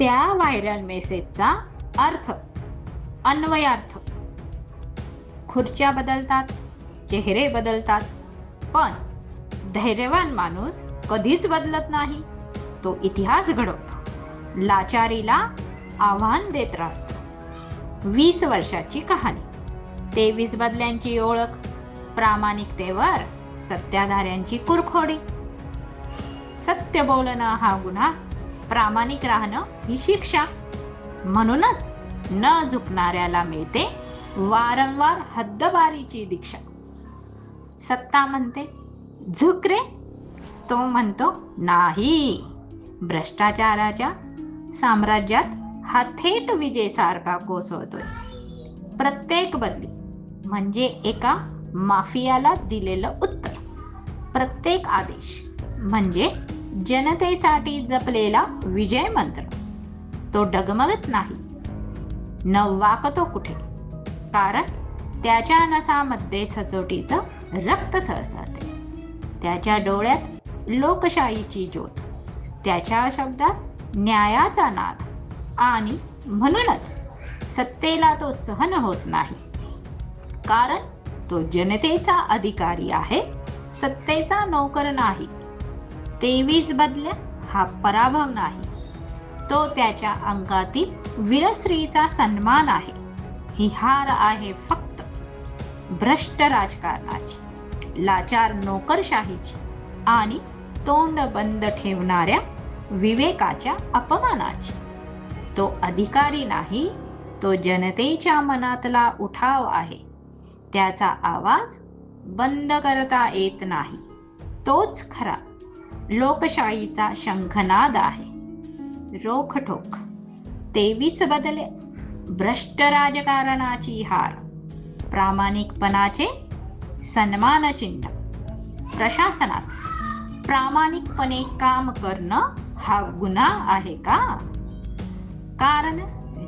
त्या व्हायरल मेसेजचा अर्थ अन्वयार्थ. खुर्च्या बदलतात चेहरे बदलतात पण धैर्यवान माणूस कधीच बदलत नाही. तो इतिहास घडवतो. लाचारीला आव्हान देत राहतो. वीस वर्षाची कहाणी. तेवीस बदल्यांची ओळख प्रामाणिकतेवर सत्याधाऱ्यांची कुरखोडी. सत्य बोलणं हा गुन्हा प्रामाणिक राहणं ही शिक्षा. म्हणूनच न झुकणाऱ्याला मिळते वारंवार हद्दबारीची दीक्षा. सत्ता म्हणते झुक रे. तो म्हणतो नाही. भ्रष्टाचाराच्या साम्राज्यात हा थेट विजेसारखा कोसळतोय. प्रत्येक बदली म्हणजे एका माफियाला दिलेलं उत्तर. प्रत्येक आदेश म्हणजे जनतेसाठी जपलेला विजय मंत्र. तो डगमगत नाही. न वाकतो कुठे? कारण त्याच्या नसामध्ये सचोटीचं रक्त सळसळते त्याच्या डोळ्यात लोकशाहीची ज्योत. त्याच्या शब्दात न्यायाचा नाद. आणि म्हणूनच सत्तेला तो सहन होत नाही. कारण तो जनतेचा अधिकारी आहे. सत्तेचा नोकर नाही. तेवीस बदल्या हा पराभव नाही. तो त्याच्या अंगातील वीरश्रीचा सन्मान आहे. ही हार आहे फक्त भ्रष्ट राजकारणाची लाचार नोकरशाहीची आणि तोंड बंद ठेवणाऱ्या विवेकाच्या अपमानाची. तो अधिकारी नाही तो जनतेच्या मनातला उठाव आहे. त्याचा आवाज बंद करता येत नाही. तोच खरा. लोकशाहीचा शंखनाद आहे. रोखठोक. तेवीस बदले. भ्रष्ट राजकारणाची हार. प्रामाणिकपणाचे सन्मानचिन्ह. प्रशासनात प्रामाणिकपणे काम करणं हा गुन्हा आहे का? कारण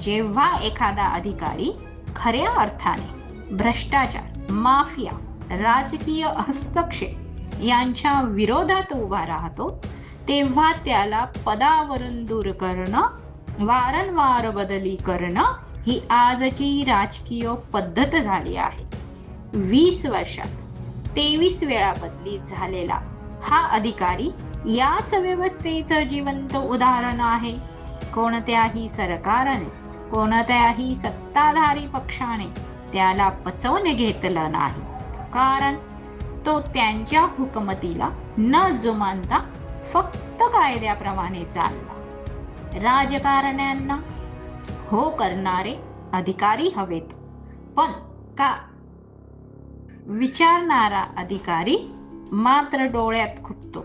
जेव्हा एखादा अधिकारी खऱ्या अर्थाने भ्रष्टाचार माफिया राजकीय हस्तक्षेप यांच्या विरोधात उभा राहतो तेव्हा त्याला पदावरून दूर करणं वारंवार बदली करणं ही आजची राजकीय पद्धत झाली आहे. वीस वर्षात तेवीस वेळा बदली झालेला हा अधिकारी याच व्यवस्थेचं जिवंत उदाहरण आहे. कोणत्याही सरकारने कोणत्याही सत्ताधारी पक्षाने त्याला पचवून घेतलं नाही. कारण तो त्यांच्या हुकमतीला न जुमानता फक्त कायद्याप्रमाणे चालला. राजकारण्यांना हो करणारे अधिकारी हवेत पण का? विचारणारा अधिकारी मात्र डोळ्यात खुपतो.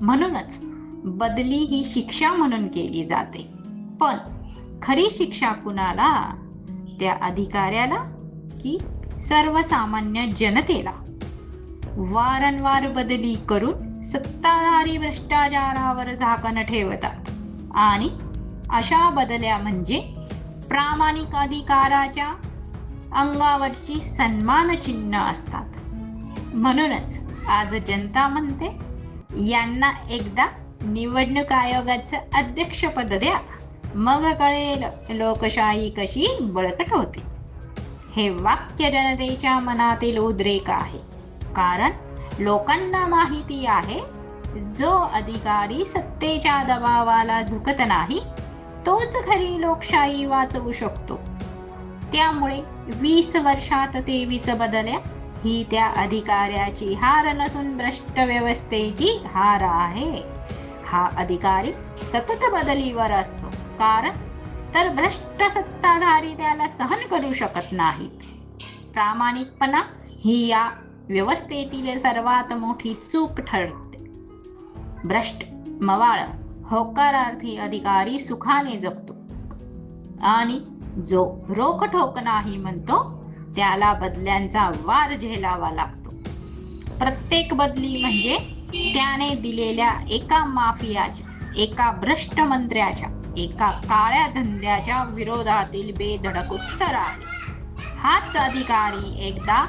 म्हणूनच बदली ही शिक्षा म्हणून केली जाते. पण खरी शिक्षा कुणाला? त्या अधिकाऱ्याला की सर्वसामान्य जनतेला? वारंवार बदली करून सत्ताधारी भ्रष्टाचारावर झाकण ठेवतात. आणि अशा बदल्या म्हणजे प्रामाणिक अधिकाराच्या अंगावरची सन्मानचिन्ह असतात. म्हणूनच आज जनता म्हणते यांना एकदा निवडणूक आयोगाचं अध्यक्षपद द्या मग कळेल लोकशाही कशी बळकट होते. हे वाक्य जनतेच्या मनातील उद्रेक आहे. कारण लोकांना माहिती आहे जो अधिकारी सत्तेच्या दबावाला झुकत नाही तोच खरी लोकशाही वाचवू शकतो. त्यामुळे वीस वर्षात तेवीस बदल्या ही त्या अधिकाऱ्याची हार नसून भ्रष्ट व्यवस्थेची हार आहे. हा अधिकारी सतत बदलीवर असतो कारण तर भ्रष्ट सत्ताधारी त्याला सहन करू शकत नाहीत. प्रामाणिकपणा ही या व्यवस्थेतील सर्वात मोठी चूक ठरते. भ्रष्ट मवाळ होकारार्थी अधिकारी सुखाने जगतो. आणि जो रोखठोक नाही म्हणतो त्याला बदल्यांचा वार झेलावा लागतो. प्रत्येक बदली म्हणजे त्याने दिलेल्या एका माफियाच्या एका भ्रष्ट मंत्र्याच्या एका काळ्या धंद्याच्या विरोधातील बेधडक उत्तर आहे. हाच अधिकारी एकदा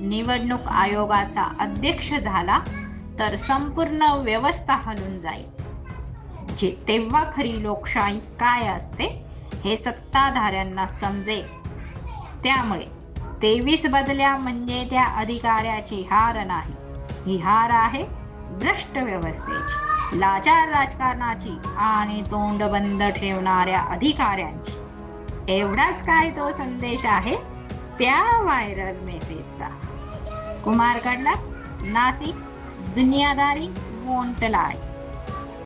निवडणूक आयोगाचा अध्यक्ष झाला तर संपूर्ण व्यवस्था हलून जाईल. जे तेव्हा खरी लोकशाही काय असते हे सत्ताधाऱ्यांना समजेल त्यामुळे तेवीस बदल्या म्हणजे त्या अधिकाऱ्याची हार नाही. ही हार आहे भ्रष्ट व्यवस्थेची. लाचार राजकारणाची आणि तोंड बंद ठेवणाऱ्या अधिकाऱ्यांची. एवढाच काय तो संदेश आहे? त्या viral मेसेजचा. Kumar कडला Nashik Duniyadari won't lie